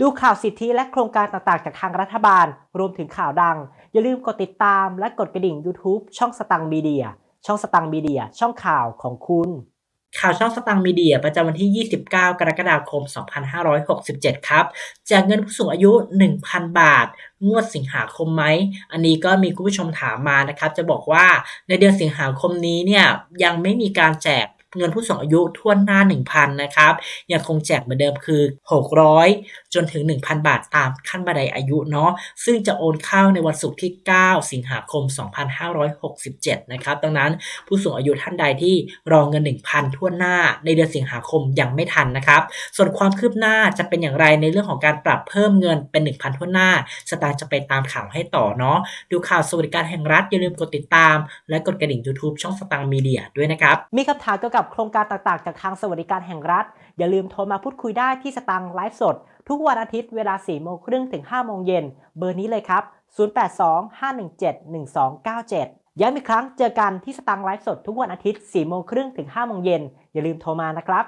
ดูข่าวสิทธิและโครงการต่างๆ จากทางรัฐบาล รวมถึงข่าวดัง อย่าลืมกดติดตามและกดกระดิ่ง YouTube ช่องสตังมีเดีย ช่องสตังมีเดีย ช่องข่าวของคุณ ข่าวช่องสตังมีเดียประจำวันที่ 29 กรกฎาคม 2567 ครับแจกเงินผู้สูงอายุ 1,000 บาท งวดสิงหาคมไหม อันนี้ก็มีคุณผู้ชมถามมานะครับ จะบอกว่าในเดือนสิงหาคมนี้เนี่ยยังไม่มีการแจก เงินผู้สูงอายุทั่วหน้า 1,000 นะครับ ยังคงแจกเหมือนเดิมคือ 600 จนถึง 1,000 บาทตามขั้นบันไดอายุเนาะซึ่งจะโอนเข้าในวันศุกร์ที่ 9 สิงหาคม 2567 นะครับดังนั้นผู้สูงอายุท่านใดที่รอเงิน 1,000 ทั่วหน้าในเดือนสิงหาคมยังไม่ทันนะครับ ส่วนความคืบหน้าจะเป็นอย่างไรในเรื่องของการปรับเพิ่มเงินเป็น 1,000 ทั่วหน้า สตางค์จะไปตามข่าวให้ต่อเนาะดูข่าวสวัสดิการแห่งรัฐอย่าลืมกดติดตาม และกดกระดิ่ง YouTube ช่องสตางค์มีเดียด้วยนะครับ มีคำถามเกี่ยวกับโครงการต่างๆ จากทางสวัสดิการแห่งรัฐ อย่าลืมโทรมาพูดคุยได้ที่สตังค์ไลฟ์สด ทุกวันอาทิตย์เวลา 4 โมงครึ่งถึง 5 โมงเย็น เบอร์นี้เลยครับ 0825171297 ย้ำอีกครั้งเจอกันที่สตังค์ไลฟ์สดทุกวันอาทิตย์ 4 โมงครึ่งถึง 5 โมงเย็น อย่าลืมโทรมานะครับ